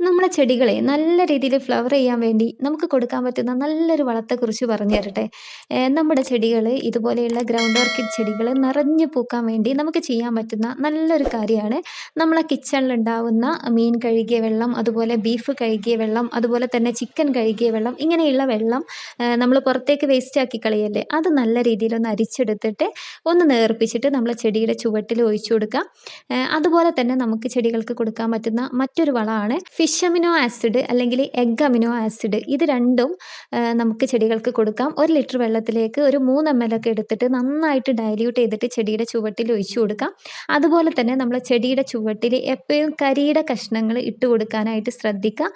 നമ്മളെ ചെടികളെ നല്ല രീതിയിൽ ഫ്ലവർ ചെയ്യാൻ വേണ്ടി നമുക്ക് കൊടുക്കാൻ പറ്റുന്ന നല്ലൊരു വളത്തെക്കുറിച്ച് പറഞ്ഞു തരട്ടെ. നമ്മുടെ ചെടികൾ ഇതുപോലെയുള്ള ഗ്രൗണ്ട് ഓർക്കിഡ് ചെടികൾ നിറഞ്ഞു പൂക്കാൻ വേണ്ടി നമുക്ക് ചെയ്യാൻ പറ്റുന്ന നല്ലൊരു കാര്യമാണ്. നമ്മളെ കിച്ചണിലുണ്ടാവുന്ന മീൻ കഴുകിയ വെള്ളം അതുപോലെ ബീഫ് കഴുകിയ വെള്ളം അതുപോലെ തന്നെ ചിക്കൻ കഴുകിയ വെള്ളം ഇങ്ങനെയുള്ള വെള്ളം നമ്മൾ പുറത്തേക്ക് വേസ്റ്റ് ആക്കി കളയല്ലേ? അത് നല്ല രീതിയിൽ ഒന്ന് അരിച്ചെടുത്തിട്ട് ഒന്ന് നേർപ്പിച്ചിട്ട് നമ്മൾ ചെടിയുടെ ചുവട്ടിൽ ഒഴിച്ചു കൊടുക്കുക അതുപോലെ തന്നെ നമുക്ക് ചെടികൾക്ക് കൊടുക്കാൻ പറ്റുന്ന മറ്റൊരു വളമാണ് ഫിഷ് അമിനോ ആസിഡ് അല്ലെങ്കിൽ എഗ് അമിനോ ആസിഡ് ഇത് രണ്ടും നമുക്ക് ചെടികൾക്ക് കൊടുക്കാം. ഒരു ലിറ്റർ വെള്ളത്തിലേക്ക് ഒരു മൂന്ന് എം എൽ ഒക്കെ എടുത്തിട്ട് നന്നായിട്ട് ഡയല്യൂട്ട് ചെയ്തിട്ട് ചെടിയുടെ ചുവട്ടിൽ ഒഴിച്ചു കൊടുക്കാം. അതുപോലെ തന്നെ നമ്മൾ ചെടിയുടെ ചുവട്ടിൽ എപ്പോഴും കരിയുടെ കഷ്ണങ്ങൾ ഇട്ട് കൊടുക്കാനായിട്ട് ശ്രദ്ധിക്കുക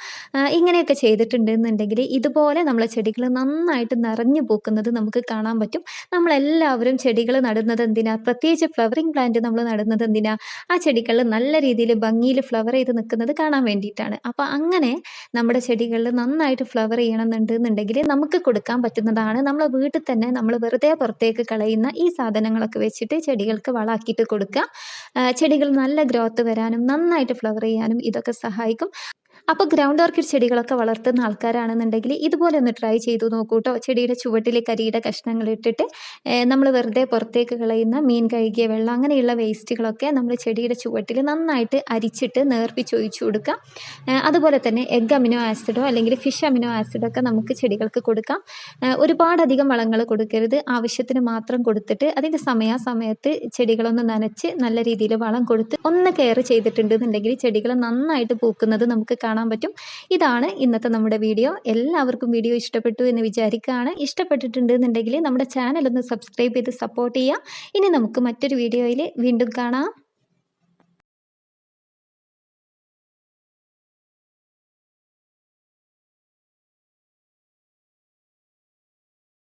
ഇങ്ങനെയൊക്കെ ചെയ്തിട്ടുണ്ടെന്നുണ്ടെങ്കിൽ ഇതുപോലെ നമ്മളെ ചെടികൾ നന്നായിട്ട് നിറഞ്ഞു പൂക്കുന്നത് നമുക്ക് കാണാൻ പറ്റും. നമ്മളെല്ലാവരും ചെടികൾ നടുന്നത് എന്തിനാ? പ്രത്യേകിച്ച് ഫ്ലവറിങ് പ്ലാന്റ് നമ്മൾ നടുന്നത് എന്തിനാ? ആ ചെടികൾ നല്ല രീതിയിൽ ഭംഗിയിൽ ഫ്ലവർ ചെയ്ത് നിൽക്കുന്നത് കാണാൻ വേണ്ടിയിട്ടാണ്. അപ്പോൾ അങ്ങനെ നമ്മുടെ ചെടികളിൽ നന്നായിട്ട് ഫ്ലവർ ചെയ്യണമെന്നുണ്ടെന്നുണ്ടെങ്കിൽ നമുക്ക് കൊടുക്കാൻ പറ്റുന്നതാണ്. നമ്മൾ വീട്ടിൽ തന്നെ നമ്മൾ വെറുതെ പുറത്തേക്ക് കളയുന്ന ഈ സാധനങ്ങളൊക്കെ വെച്ചിട്ട് ചെടികൾക്ക് വളമാക്കിയിട്ട് കൊടുക്കുക. ചെടികൾ നല്ല ഗ്രോത്ത് വരാനും നന്നായിട്ട് ഫ്ലവർ ചെയ്യാനും ഇതൊക്കെ സഹായിക്കും. അപ്പോൾ ഗ്രൗണ്ട് ഓർക്കിഡ് ചെടികളൊക്കെ വളർത്തുന്ന ആൾക്കാരാണെന്നുണ്ടെങ്കിൽ ഇതുപോലെ ഒന്ന് ട്രൈ ചെയ്തു നോക്കൂ കേട്ടോ ചെടിയുടെ ചുവട്ടിലെ കരിയുടെ കഷ്ണങ്ങൾ ഇട്ടിട്ട് നമ്മൾ വെറുതെ പുറത്തേക്ക് കളയുന്ന മീൻ കഴുകിയ വെള്ളം അങ്ങനെയുള്ള വേസ്റ്റുകളൊക്കെ നമ്മൾ ചെടിയുടെ ചുവട്ടിൽ നന്നായിട്ട് അരിച്ചിട്ട് നേർപ്പിച്ചൊഴിച്ചു കൊടുക്കുക അതുപോലെ തന്നെ എഗ് അമിനോ ആസിഡോ അല്ലെങ്കിൽ ഫിഷ് അമിനോ ആസിഡോ ഒക്കെ നമുക്ക് ചെടികൾക്ക് കൊടുക്കാം. ഒരുപാടധികം വളങ്ങൾ കൊടുക്കരുത്. ആവശ്യത്തിന് മാത്രം കൊടുത്തിട്ട് അതിന്റെ സമയാസമയത്ത് ചെടികളൊന്ന് നനച്ച് നല്ല രീതിയിൽ വളം കൊടുത്ത് ഒന്ന് കെയർ ചെയ്തിട്ടുണ്ടെന്നുണ്ടെങ്കിൽ ചെടികൾ നന്നായിട്ട് പൂക്കുന്നത് നമുക്ക് കാണാൻ പറ്റും. ഇതാണ് ഇന്നത്തെ നമ്മുടെ വീഡിയോ. എല്ലാവർക്കും വീഡിയോ ഇഷ്ടപ്പെട്ടു എന്ന് വിചാരിക്കുകയാണ്. ഇഷ്ടപ്പെട്ടിട്ടുണ്ടെന്നുണ്ടെങ്കിൽ നമ്മുടെ ചാനൽ ഒന്ന് സബ്സ്ക്രൈബ് ചെയ്ത് സപ്പോർട്ട് ചെയ്യുക. ഇനി നമുക്ക് മറ്റൊരു വീഡിയോയിൽ വീണ്ടും കാണാം.